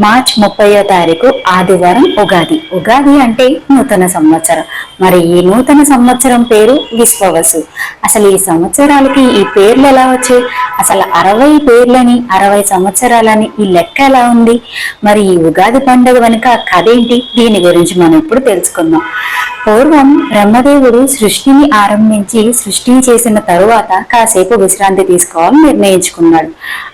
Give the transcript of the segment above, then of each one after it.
March ముప్పయో తారీఖు ఆదివారం ఉగాది. ఉగాది అంటే నూతన సంవత్సరం. మరి ఈ నూతన సంవత్సరం పేరు విశ్వవసు. అసలు ఈ సంవత్సరాలకి ఈ పేర్లు ఎలా వచ్చాయి? అసలు అరవై పేర్లని అరవై సంవత్సరాలని ఈ లెక్క ఎలా ఉంది? మరి ఈ ఉగాది పండుగ వెనుక కథ ఏంటి? దీని గురించి మనం ఇప్పుడు తెలుసుకుందాం. పూర్వం బ్రహ్మదేవుడు సృష్టిని ఆరంభించి సృష్టిని చేసిన తరువాత కాసేపు విశ్రాంతి తీసుకోవాలని నిర్ణయించుకున్నాడు.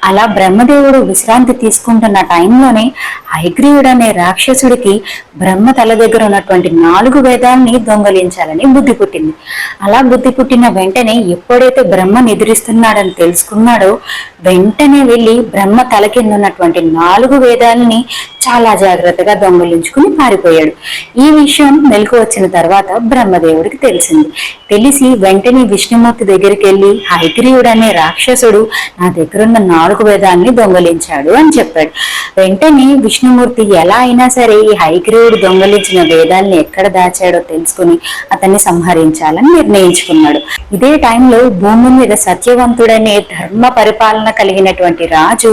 అలా బ్రహ్మదేవుడు విశ్రాంతి తీసుకుంటున్న టైంలోనే హైగ్రీవుడు అనే రాక్షసుడికి బ్రహ్మ తల దగ్గర ఉన్నటువంటి నాలుగు వేదాలని దొంగలించాలని బుద్ధి పుట్టింది. అలా బుద్ధి పుట్టిన వెంటనే ఎప్పుడైతే బ్రహ్మ నిద్రిస్తున్నాడని తెలుసుకున్నాడో వెంటనే వెళ్ళి బ్రహ్మ తల కింద ఉన్నటువంటి నాలుగు వేదాలని చాలా జాగ్రత్తగా దొంగలించుకుని పారిపోయాడు. ఈ విషయం మెలకు వచ్చిన తర్వాత బ్రహ్మదేవుడికి తెలిసింది. తెలిసి వెంటనే విష్ణుమూర్తి దగ్గరికి వెళ్ళి హైగ్రీవుడు అనే రాక్షసుడు నా దగ్గరున్న నాలుగు వేదాలని దొంగలించాడు అని చెప్పాడు. వెంటనే విష్ణుమూర్తి ఎలా అయినా సరే ఈ హైగ్రీవుడు దొంగలించిన వేదాల్ని ఎక్కడ దాచాడో తెలుసుకుని అతన్ని సంహరించాలని నిర్ణయించుకున్నాడు. ఇదే టైంలో భూమి మీద సత్యవంతుడనే ధర్మ పరిపాలన కలిగినటువంటి రాజు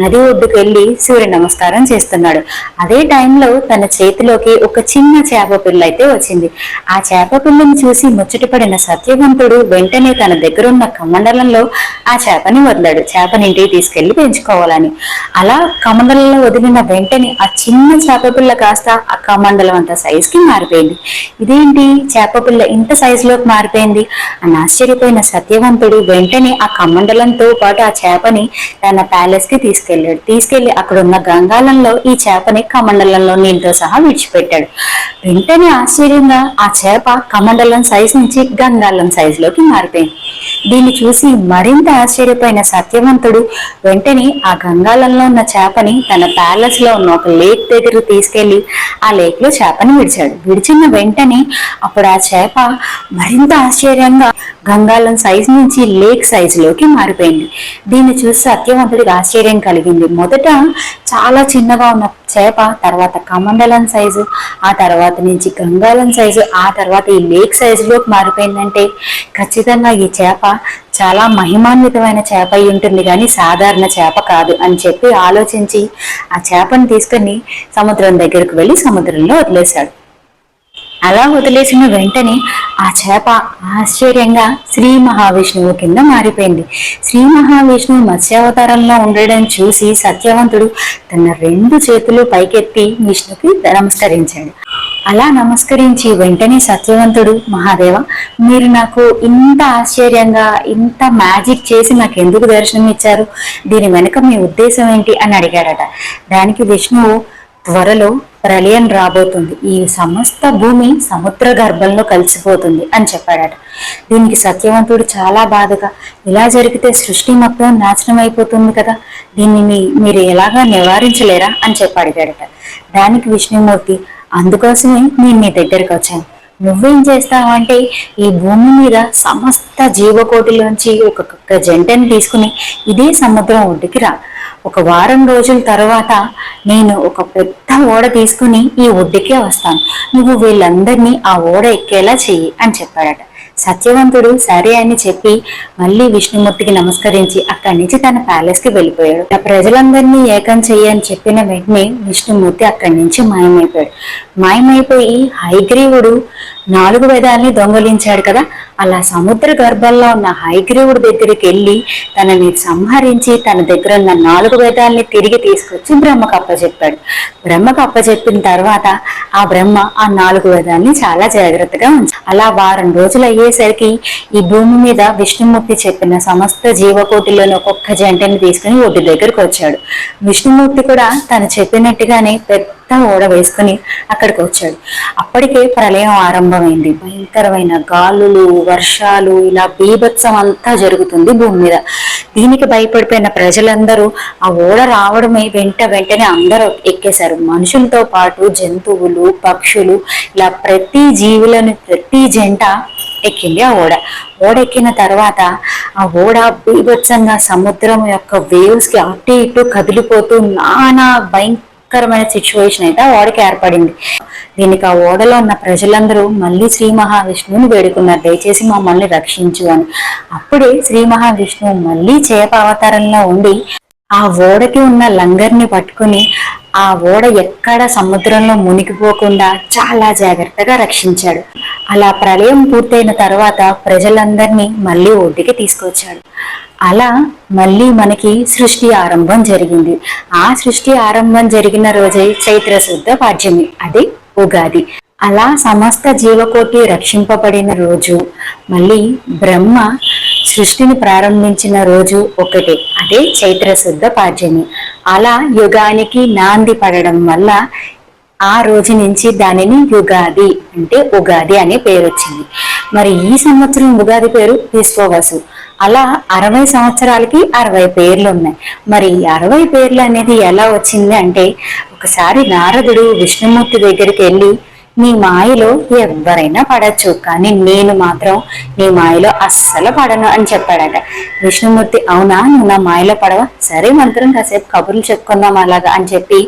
నది ఒడ్డుకు వెళ్ళి సూర్య నమస్కారం చేస్తున్నాడు. అదే టైంలో తన చేతిలోకి ఒక చిన్న చేప పిల్ల అయితే వచ్చింది. ఆ చేప పిల్లని చూసి ముచ్చటపడిన సత్యవంతుడు వెంటనే తన దగ్గరున్న కమండలంలో ఆ చేపని వదిలాడు. చేపని ఇంటికి తీసుకెళ్ళి పెంచుకోవాలని. అలా కమండలంలో వదిలిన వెంటనే ఆ చిన్న చేప పిల్ల కాస్త ఆ కమండలం అంత సైజ్కి మారిపోయింది. ఇదేంటి? చేప పిల్ల ఇంత సైజ్లోకి మారిపోయింది? అని ఆశ్చర్యపోయిన సత్యవంతుడు వెంటనే ఆ కమండలంతో పాటు ఆ చేపని తన ప్యాలెస్కి తీసుకెళ్ళాడు తీసుకెళ్ళి అక్కడ ఉన్న గంగాలంలో ఈ చేపని కమండలంలో నీళ్ళతో సహా విడిచిపెట్టాడు. వెంటనే ఆశ్చర్యంగా ఆ చేప కమండలం సైజ్ నుంచి గంగాలం సైజ్లోకి మారిపోయింది. దీన్ని చూసి మరింత ఆశ్చర్యపోయిన సత్యవంతుడు వెంటనే ఆ గంగాలంలో ఉన్న చేపని తన ప్యాలెస్ లో ఉన్న ఒక లేక్ దగ్గర తీసుకెళ్ళి ఆ లేక్లో చేపని విడిచాడు. విడిచిన వెంటనే అప్పుడు ఆ చేప మరింత ఆశ్చర్యంగా గంగాలం సైజ్ నుంచి లేక్ సైజ్లోకి మారిపోయింది. దీన్ని చూసి సత్యవంతుడికి ఆశ్చర్యం కలిగింది. మొదట చాలా చిన్నగా ఉన్న చేప తర్వాత కమండలం సైజు ఆ తర్వాత నుంచి గంగాలం సైజు ఆ తర్వాత ఈ లేక్ సైజులోకి మారిపోయిందంటే ఖచ్చితంగా ఈ చేప చాలా మహిమాన్వితమైన చేప అయి ఉంటుంది కానీ సాధారణ చేప కాదు అని చెప్పి ఆలోచించి ఆ చేపను తీసుకొని సముద్రం దగ్గరకు వెళ్ళి సముద్రంలో వదిలేశాడు. అలా వదిలేసిన వెంటనే ఆ చేప ఆశ్చర్యంగా శ్రీ మహావిష్ణువు కింద మారిపోయింది. శ్రీ మహావిష్ణువు మత్స్యావతారంలో ఉండడం చూసి సత్యవంతుడు తన రెండు చేతులు పైకెత్తి విష్ణుకి నమస్కరించాడు. అలా నమస్కరించి వెంటనే సత్యవంతుడు మహాదేవ మీరు నాకు ఇంత ఆశ్చర్యంగా ఇంత మ్యాజిక్ చేసి నాకు ఎందుకు దర్శనం ఇచ్చారు? దీని వెనుక మీ ఉద్దేశం ఏంటి? అని అడిగాడట. దానికి విష్ణువు త్వరలో ప్రళయం రాబోతుంది. ఈ సమస్త భూమి సముద్ర గర్భంలో కలిసిపోతుంది అని చెప్పాడట. దీనికి సత్యవంతుడు చాలా బాధగా ఇలా జరిగితే సృష్టి మొత్తం నాశనం అయిపోతుంది కదా దీన్ని మీ- మీరు ఎలాగా నివారించలేరా? అని చెప్పి అడిగాడట. దానికి విష్ణుమూర్తి అందుకోసమే నేను నీ దగ్గరకు వచ్చాను. నువ్వేం చేస్తావంటే ఈ భూమి మీద సమస్త జీవకోటిలోంచి ఒక్కొక్క జంటని తీసుకుని ఇదే సముద్రం ఒడ్డుకి రా. ఒక వారం రోజుల తర్వాత నేను ఒక పెద్ద ఓడ తీసుకుని ఈ ఒడ్డుకే వస్తాను. నువ్వు వీళ్ళందరినీ ఆ ఓడ ఎక్కేలా చెయ్యి అని చెప్పాడట. సత్యవంతుడు సరే అని చెప్పి మళ్ళీ విష్ణుమూర్తికి నమస్కరించి అక్కడి నుంచి తన ప్యాలెస్కి వెళ్ళిపోయాడు. ఆ ప్రజలందరినీ ఏకం చెయ్యని చెప్పిన వెంటనే విష్ణుమూర్తి అక్కడి నుంచి మాయమైపోయాడు. మాయమైపోయి హైగ్రీవుడు నాలుగు వేదాల్ని దొంగలించాడు కదా అలా సముద్ర గర్భంలో ఉన్న హైగ్రీవుడి దగ్గరికి వెళ్ళి తనని సంహరించి తన దగ్గర ఉన్న నాలుగు వేదాల్ని తిరిగి తీసుకొచ్చి బ్రహ్మకు అప్పచెప్పాడు బ్రహ్మకు అప్పచెప్పిన తర్వాత ఆ బ్రహ్మ ఆ నాలుగు వేదాలని చాలా జాగ్రత్తగా ఉంచి. అలా వారం రోజులు అయ్యేసరికి ఈ భూమి మీద విష్ణుమూర్తి చెప్పిన సమస్త జీవకోటిలోని ఒక్కొక్క జంటని తీసుకుని ఒడ్డు దగ్గరకు వచ్చాడు. విష్ణుమూర్తి కూడా తను చెప్పినట్టుగానే పెద్ద ఓడ వేసుకుని అక్కడికి వచ్చాడు. అప్పటికే ప్రళయం ఆరంభమైంది. భయంకరమైన గాలులు వర్షాలు ఇలా బీభత్సం అంతా జరుగుతుంది భూమి మీద. దీనికి భయపడిపోయిన ప్రజలందరూ ఆ ఓడ రావడమే వెంట వెంటనే అందరూ ఎక్కేశారు. మనుషులతో పాటు జంతువులు పక్షులు ఇలా ప్రతి జీవులను ప్రతి జంట ఎక్కింది ఆ ఓడ. ఓడ ఎక్కిన తర్వాత ఆ ఓడ బీభత్సంగా సముద్రం యొక్క వేవ్స్కి అటు ఇటు కదిలిపోతూ నానా భయం భయంకరమైన సిచ్యువేషన్ అయితే ఆ ఓడకి ఏర్పడింది. దీనికి ఆ ఓడలో ఉన్న ప్రజలందరూ మళ్ళీ శ్రీ మహావిష్ణువుని వేడుకున్నారు. దయచేసి మమ్మల్ని రక్షించు అని. అప్పుడే శ్రీ మహావిష్ణువు మళ్ళీ చేప అవతారంలో ఉండి ఆ ఓడకి ఉన్న లంగర్ని పట్టుకుని ఆ ఓడ ఎక్కడ సముద్రంలో మునిగిపోకుండా చాలా జాగ్రత్తగా రక్షించాడు. అలా ప్రళయం పూర్తయిన తర్వాత ప్రజలందరినీ మళ్ళీ ఒడ్డుకి తీసుకొచ్చాడు. అలా మళ్ళీ మనకి సృష్టి ఆరంభం జరిగింది. ఆ సృష్టి ఆరంభం జరిగిన రోజే చైత్ర శుద్ధ పాడ్యమి అదే ఉగాది. అలా సమస్త జీవకోటి రక్షింపబడిన రోజు మళ్ళీ బ్రహ్మ సృష్టిని ప్రారంభించిన రోజు ఒకటే అదే చైత్ర శుద్ధ పాడ్యమి. అలా యుగానికి నాంది పడడం వల్ల ఆ రోజు నుంచి దానిని యుగాది అంటే ఉగాది అనే పేరు వచ్చింది మరి ఈ సంవత్సరం ఉగాది పేరు తీసుకోవచ్చు అలా అరవై సంవత్సరాలకి అరవై పేర్లు ఉన్నాయి. మరి ఈ అరవై పేర్లు అనేది ఎలా వచ్చింది అంటే ఒకసారి నారదుడు విష్ణుమూర్తి దగ్గరికి వెళ్ళి నీ మాయలో ఎవరైనా పడచ్చు కానీ నేను మాత్రం నీ మాయలో అస్సలు పడను అని చెప్పాడట. విష్ణుమూర్తి అవునా? నువ్వు నా మాయలో పడవా? సరే మంత్రం కాసేపు కబుర్లు చెప్పుకుందాం అలాగా అని చెప్పి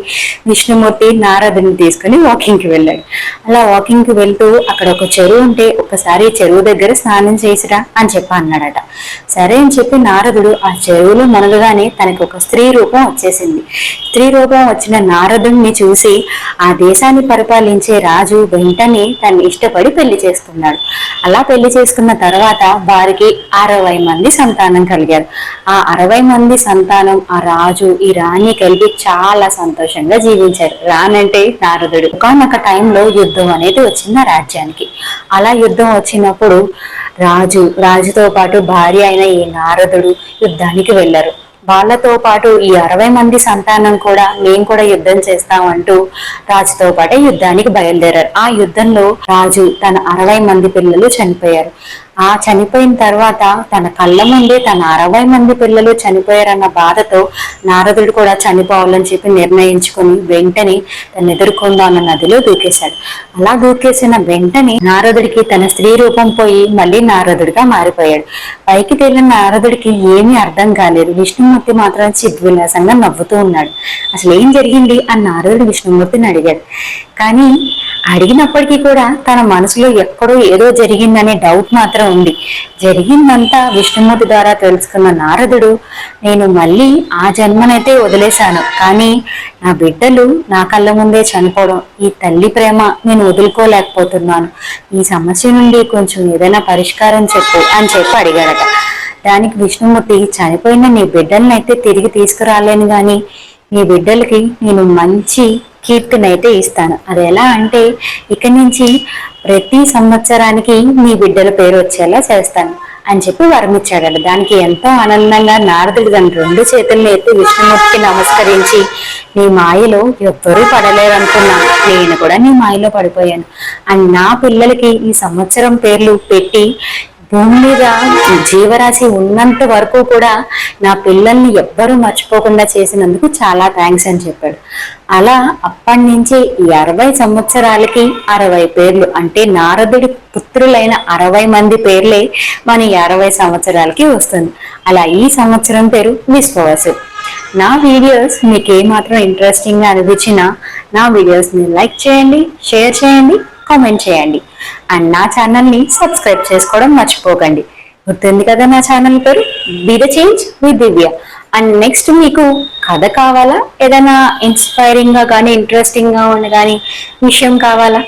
విష్ణుమూర్తి నారదుని తీసుకుని వాకింగ్కి వెళ్ళాడు. అలా వాకింగ్కి వెళ్తూ అక్కడ ఒక చెరువు ఉంటే ఒకసారి చెరువు దగ్గర స్నానం చేసిరా అని చెప్పి అన్నాడట. సరే అని చెప్పి నారదుడు ఆ చెరువులో మునగగానే తనకి ఒక స్త్రీ రూపం వచ్చేసింది. స్త్రీ రూపం వచ్చిన నారదుడిని చూసి ఆ దేశాన్ని పరిపాలించే రాజు వెంటనే తను ఇష్టపడి పెళ్ళి చేసుకున్నాడు. అలా పెళ్ళి చేసుకున్న తర్వాత వారికి అరవై మంది సంతానం కలిగారు. ఆ అరవై మంది సంతానం ఆ రాజు ఈ రాణి కలిపి చాలా సంతోషంగా జీవించారు. రానంటే నారదుడు. ఒకనొక టైంలో యుద్ధం అనేది వచ్చింది ఆ రాజ్యానికి. అలా యుద్ధం వచ్చినప్పుడు రాజు రాజుతో పాటు భార్య అయిన ఈ నారదుడు యుద్ధానికి వెళ్ళారు. వాళ్ళతో పాటు ఈ అరవై మంది సంతానం కూడా మేము కూడా యుద్ధం చేస్తామంటూ రాజుతో పాటే యుద్ధానికి బయలుదేరారు. ఆ యుద్ధంలో రాజు తన అరవై మంది పిల్లలు చనిపోయారు. ఆ చనిపోయిన తర్వాత తన కళ్ళ ముందే తన అరవై మంది పిల్లలు చనిపోయారన్న బాధతో నారదుడు కూడా చనిపోవాలని చెప్పి నిర్ణయించుకుని వెంటనే తను ఎదుర్కొందా అన్న నదిలో దూకేశాడు. అలా దూకేసిన వెంటనే నారదుడికి తన స్త్రీ రూపం పోయి మళ్ళీ నారదుడిగా మారిపోయాడు. పైకి తేలిన నారదుడికి ఏమీ అర్థం కాలేదు. విష్ణుమూర్తి మాత్రం చిద్విలాసంగా నవ్వుతూ ఉన్నాడు. అసలు ఏం జరిగింది? అని నారదుడు విష్ణుమూర్తిని అడిగాడు. కానీ అడిగినప్పటికీ కూడా తన మనసులో ఎక్కడో ఏదో జరిగిందనే డౌట్ మాత్రం ఉంది. జరిగిందంతా విష్ణుమూర్తి ద్వారా తెలుసుకున్న నారదుడు నేను మళ్ళీ ఆ జన్మనైతే వదిలేశాను. కానీ నా బిడ్డలు నా కళ్ళ ముందే చనిపోవడం ఈ తల్లి ప్రేమ నేను వదులుకోలేకపోతున్నాను. ఈ సమస్య నుండి కొంచెం ఏదైనా పరిష్కారం చెప్పు అని చెప్పి అడిగాడట. దానికి విష్ణుమూర్తి చనిపోయిన నీ బిడ్డలను అయితే తిరిగి తీసుకురాలేను కానీ నీ బిడ్డలకి నేను మంచి కీర్తినైతే ఇస్తాను. అది ఎలా అంటే ఇక నుంచి ప్రతి సంవత్సరానికి మీ బిడ్డల పేరు వచ్చేలా చేస్తాను అని చెప్పి వరమిచ్చాడట. దానికి ఎంతో ఆనందంగా నారదుడు దాని రెండు చేతుల్ని ఎత్తి విష్ణుమూర్తికి నమస్కరించి నీ మాయలో ఎవ్వరూ పడలేరనుకున్నా నేను కూడా నీ మాయలో పడిపోయాను అండ్ నా పిల్లలకి ఈ సంవత్సరం పేర్లు పెట్టి భూమి మీద జీవరాశి ఉన్నంత వరకు కూడా నా పిల్లల్ని ఎవ్వరూ మర్చిపోకుండా చేసినందుకు చాలా థ్యాంక్స్ అని చెప్పాడు. అలా అప్పటి నుంచి అరవై సంవత్సరాలకి అరవై పేర్లు అంటే నారదుడి పుత్రులైన అరవై మంది పేర్లే మన అరవై సంవత్సరాలకి వస్తుంది. అలా ఈ సంవత్సరం పేరు విశ్వవసు. నా వీడియోస్ మీకు ఏమాత్రం ఇంట్రెస్టింగ్గా అనిపించినా నా వీడియోస్ని లైక్ చేయండి షేర్ చేయండి కామెంట్ చేయండి. అండ్ నా ఛానల్ని సబ్స్క్రైబ్ చేసుకోవడం మర్చిపోకండి. గుర్తుంది కదా నా ఛానల్ పేరు? Be the change with Divya and next మీకు కథ కావాలా? ఏదైనా ఇన్స్పైరింగ్గా కానీ ఇంట్రెస్టింగ్గా ఉన్న కానీ విషయం కావాలా?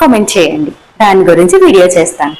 కామెంట్ చేయండి. దాని గురించి వీడియో చేస్తాను.